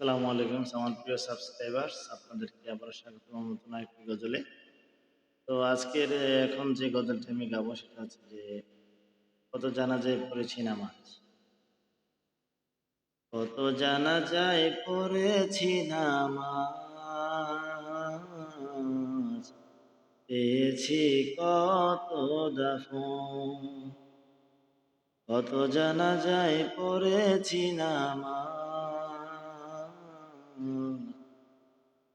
আসসালামু আলাইকুম আমার প্রিয় সাবস্ক্রাইবার্স আপনাদেরকে আবার স্বাগত নতুন একটি গজলে। তো আজকের এখন যে গজলটা আমি গাবো সেটা হচ্ছে যে, কত জানা যায় পড়েছি নামাজ? কত জানা যায় পড়েছি নামাজ? পেয়েছি কত দাফন? কত জানা যায় পড়েছি নামাজ?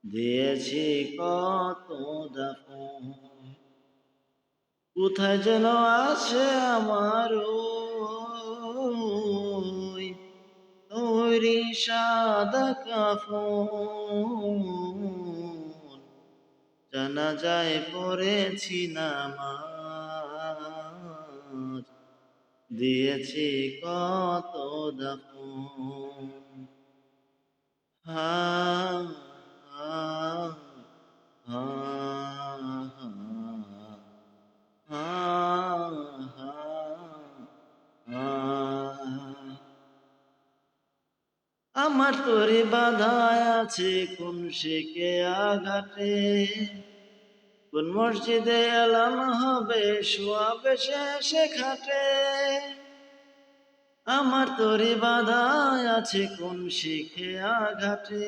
দিয়েছি কত দাফন কোথায় যেন আছে আমার তৈরি সাদা কাফন। জানা যায় পড়েছি নামাজ। দিয়েছি কত দাফন হা আমার তোরে বাধায় আছে কোন শেখে আঘাটে কোন মসজিদে এলাম হবে শোয়াবে শেষে খাটে আমার তোরে বাধায় আছে কোন শিখে আঘাটে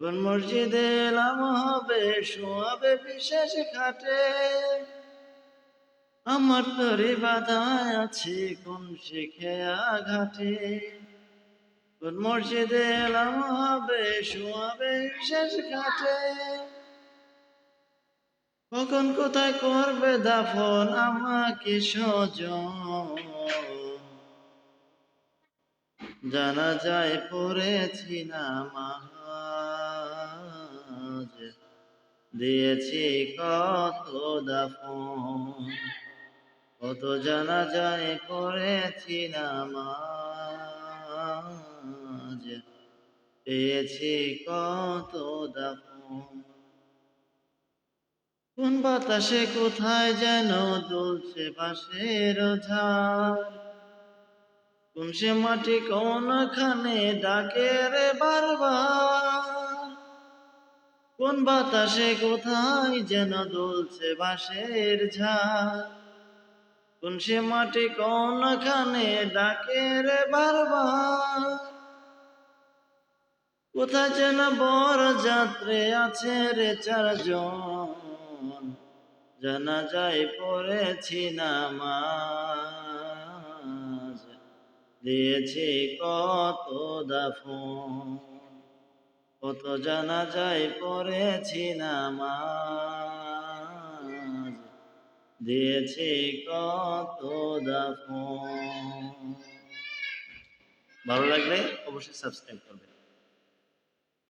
কোন মসজিদে এলাম হবে শোয়াবে বিশেষ খাটে আমার তোরে বাধা আছে কোন শিখে আঘাটে কখন কোথায় করবে দাফন আমাকে সজন। জানা যায় পড়েছি নামাজ দিয়েছি কত দাফন। কত জানা যায় পড়েছি নামাজ পেয়েছি কত কোন বাতাসে কোথায় যেন দুলছে বাঁশের ঝাড় কোন সে মাটি কোনখানে ডাকে রে বারবার। কোন বাতাসে কোথায় যেন দুলছে বাঁশের ঝাড় কোন সে মাটি কোনখানে ডাকে রে বারবার। কোথায় যেন বড় যাত্রে আছে রে চারজন। জানা যায় পড়েছি নামাজ। দিয়েছি কত দাফন। কত জানা যায় পড়েছি নামাজ। দিয়েছি কত দাফন। ভালো লাগলে অবশ্যই সাবস্ক্রাইব করবেন।